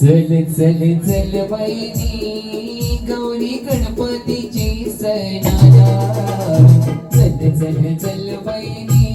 चल चल चल बाईजी गौरी गणपतीची सणाला. चल चल चल बाईजी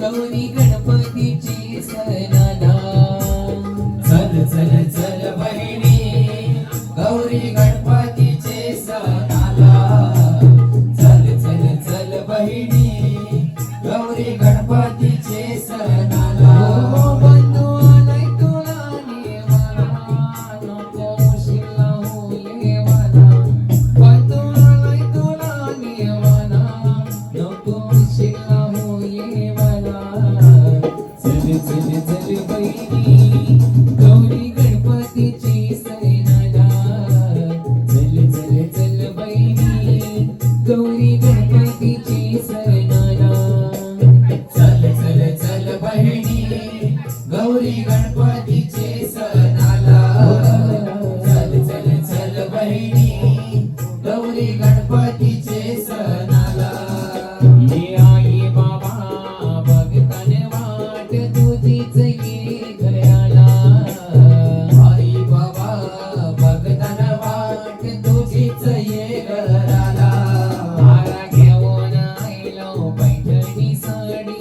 गौरी गणपतीची सणाला. चल चल चल बहिणी गौरी गणपतीची सणाला. चल चल चल बहिणी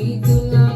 Dito lang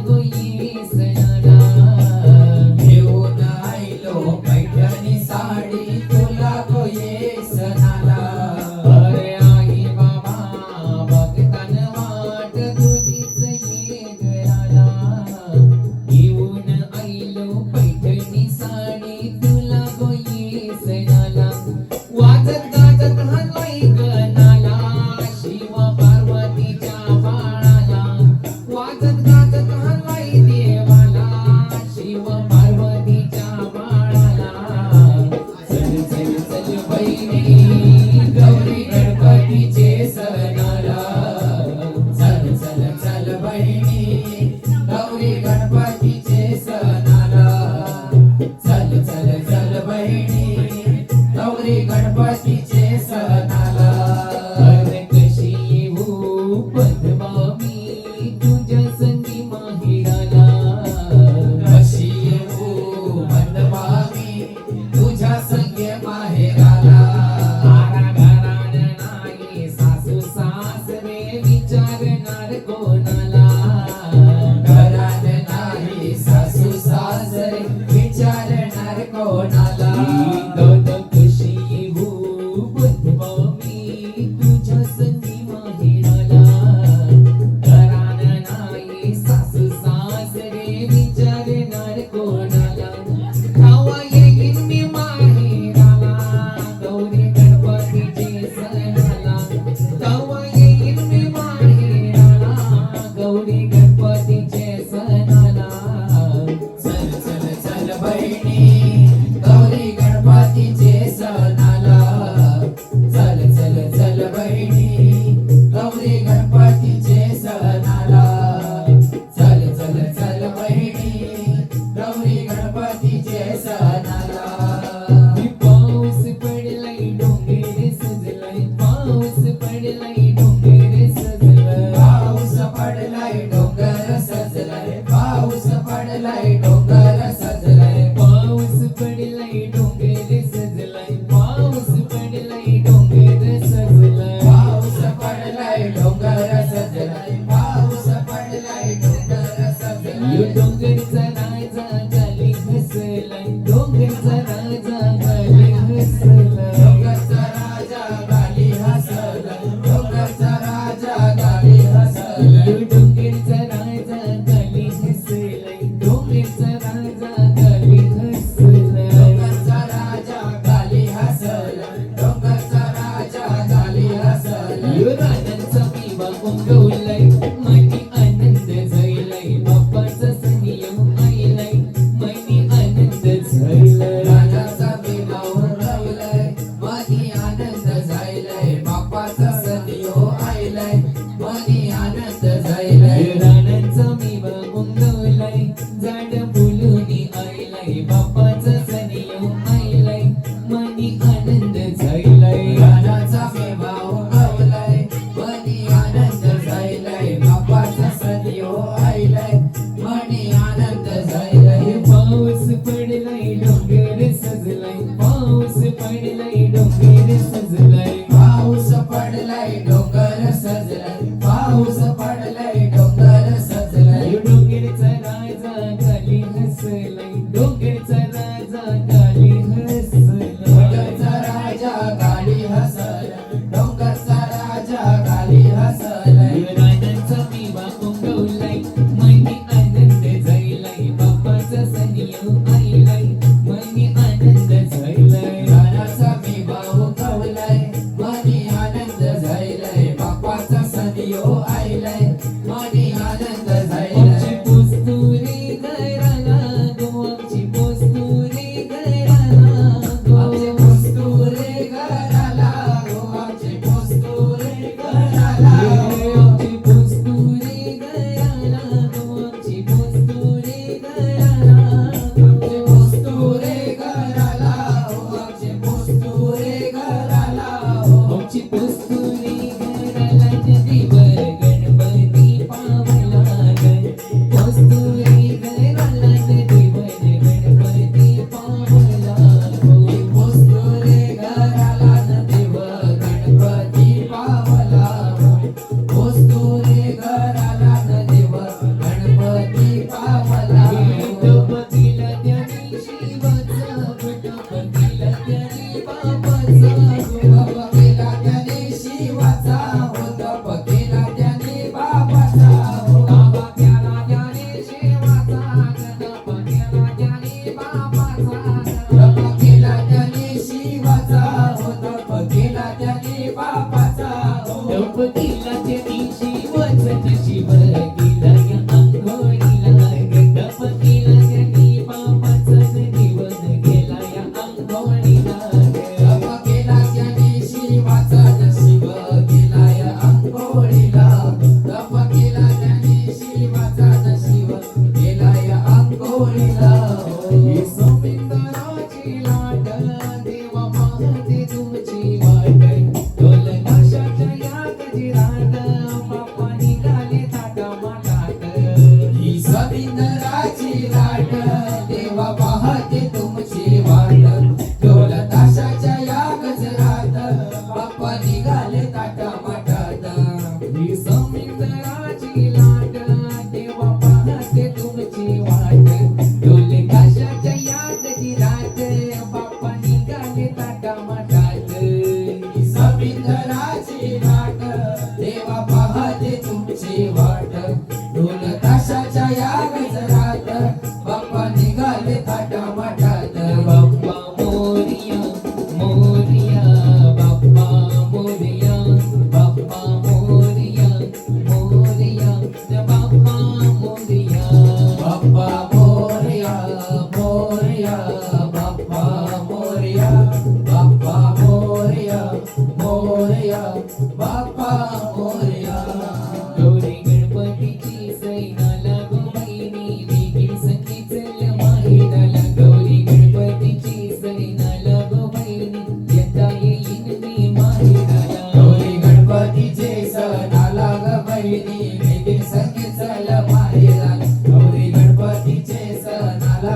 Thank you.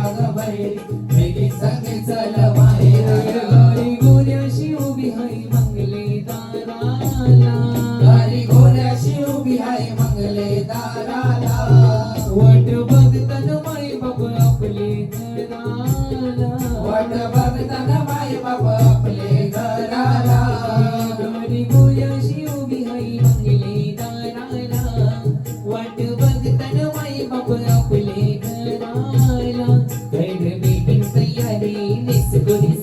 सणाला good.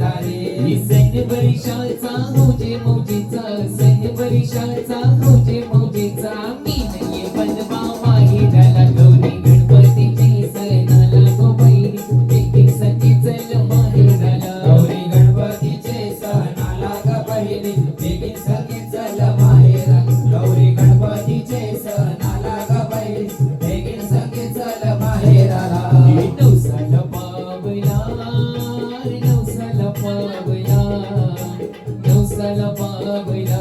दारे सैन्य परिषद सांगू जे సల పావయా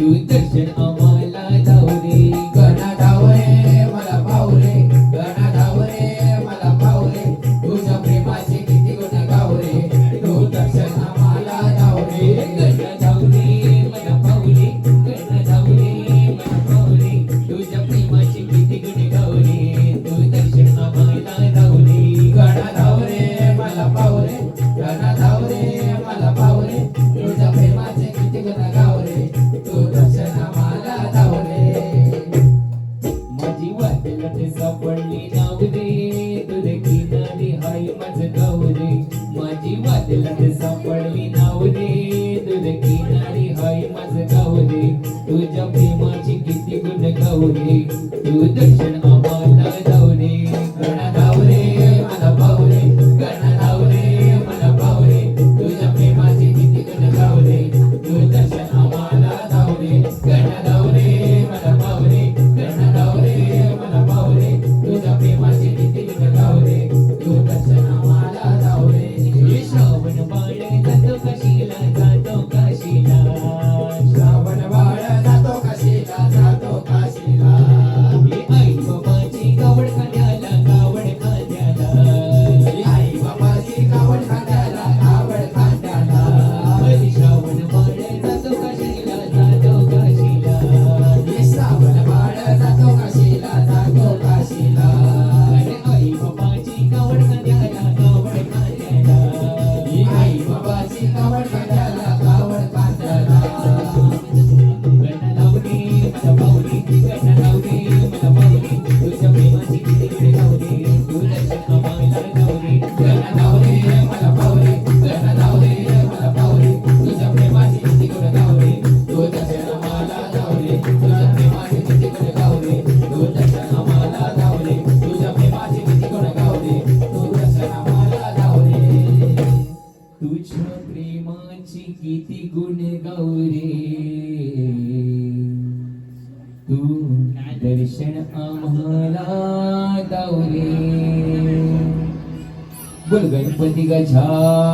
Do it, ঝা